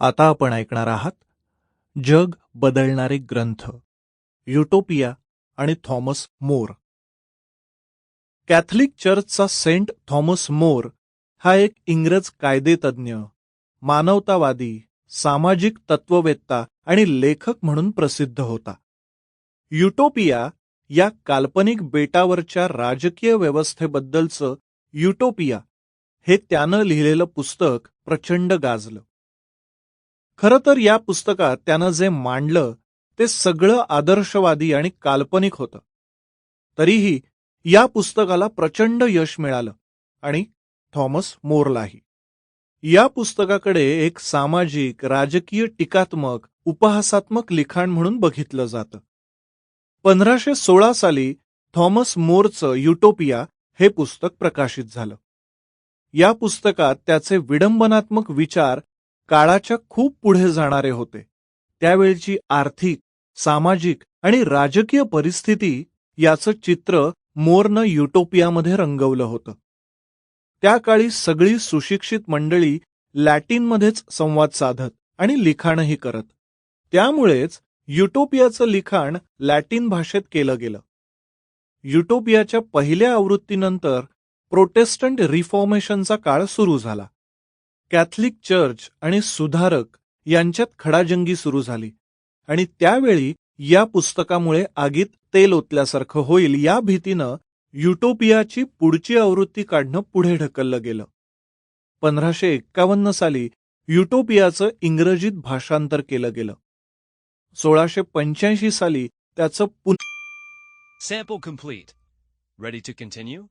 आता आपण ऐकणार आहात जग बदलणारे ग्रंथ युटोपिया आणि थॉमस मोर. कॅथलिक चर्चचा सेंट थॉमस मोर हा एक इंग्रज कायदेतज्ञ मानवतावादी सामाजिक तत्ववेत्ता आणि लेखक म्हणून प्रसिद्ध होता. युटोपिया या काल्पनिक बेटावरच्या राजकीय व्यवस्थेबद्दलचं युटोपिया हे त्यानं लिहिलेलं पुस्तक प्रचंड गाजलं. खरं तर या पुस्तकात त्यानं जे मांडलं ते सगळं आदर्शवादी आणि काल्पनिक होतं. तरीही या पुस्तकाला प्रचंड यश मिळालं आणि थॉमस मोरलाही. या पुस्तकाकडे एक सामाजिक राजकीय टीकात्मक उपहासात्मक लिखाण म्हणून बघितलं जातं. पंधराशे सोळा साली थॉमस मोरचं युटोपिया हे पुस्तक प्रकाशित झालं. या पुस्तकात त्याचे विडंबनात्मक विचार काळाच्या खूप पुढे जाणारे होते. त्यावेळची आर्थिक सामाजिक आणि राजकीय परिस्थिती याचं चित्र मोरनं युटोपियामध्ये रंगवलं होतं. त्या काळी सगळी सुशिक्षित मंडळी लॅटिनमध्येच संवाद साधत आणि लिखाणही करत. त्यामुळेच युटोपियाचं लिखाण लॅटिन भाषेत केलं गेलं. युटोपियाच्या पहिल्या आवृत्तीनंतर प्रोटेस्टंट रिफॉर्मेशनचा काळ सुरू झाला. कॅथलिक चर्च आणि सुधारक यांच्यात खडाजंगी सुरू झाली आणि त्यावेळी या पुस्तकामुळे आगीत तेल ओतल्यासारखं होईल या भीतीनं युटोपियाची पुढची आवृत्ती काढणं पुढे ढकललं गेलं. पंधराशे एक्कावन्न साली युटोपियाचं इंग्रजीत भाषांतर केलं गेलं. सोळाशे पंच्याऐंशी साली त्याचं पुन Sample complete. Ready to continue?